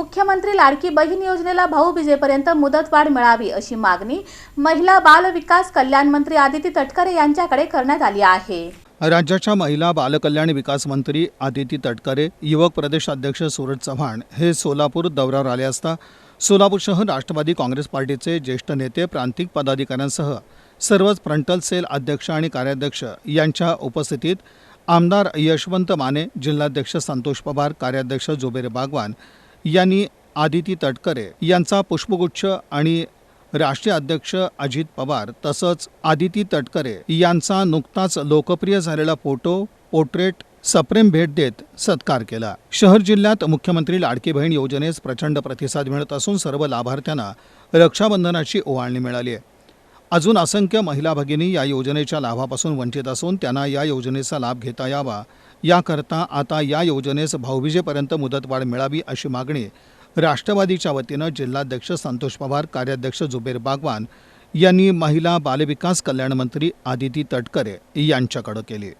मुख्यमंत्री लाडकी बहीण योजनेला भाऊबीजेपर्यंत मुदतवाढ मिळावी अशी मागणी महिला बाल विकास कल्याण मंत्री आदिती तटकरे यांच्याकडे करण्यात आली आहे. राज्याच्या महिला बालकल्याण विकास मंत्री आदिती तटकरे युवक प्रदेशाध्यक्ष सूरज चव्हाण हे सोलापूर दौऱ्यावर आले असता सोलापूर शहर राष्ट्रवादी काँग्रेस पार्टीचे ज्येष्ठ नेते प्रांतिक पदाधिकाऱ्यांसह सर्वच फ्रंटल सेल अध्यक्ष आणि कार्याध्यक्ष यांच्या उपस्थितीत आमदार यशवंत माने जिल्हाध्यक्ष संतोष पवार कार्याध्यक्ष जुबेर बागवान यांनी आदिती तटकरे यांचा पुष्पगुच्छ आणि राष्ट्रीय अध्यक्ष अजित पवार तसंच आदिती तटकरे यांचा नुकताच लोकप्रिय झालेला फोटो पोर्ट्रेट सप्रेम भेट देत सत्कार केला. शहर जिल्ह्यात मुख्यमंत्री लाडकी बहीण योजनेस प्रचंड प्रतिसाद मिळत असून सर्व लाभार्थ्यांना रक्षाबंधनाची ओवाळणी मिळाली आहे. अजून असंख्य महिला भगिनी या योजनेच्या लाभापासून वंचित असून त्यांना या योजनेचा लाभ घेता यावा याकरता आता या योजनेस भाऊबीजेपर्यंत मुदतवाढ मिळावी अशी मागणी राष्ट्रवादीच्या वतीनं जिल्हाध्यक्ष संतोष पवार कार्याध्यक्ष जुबेर बागवान यांनी महिला बालविकास कल्याण मंत्री आदिती तटकरे यांच्याकडे केली.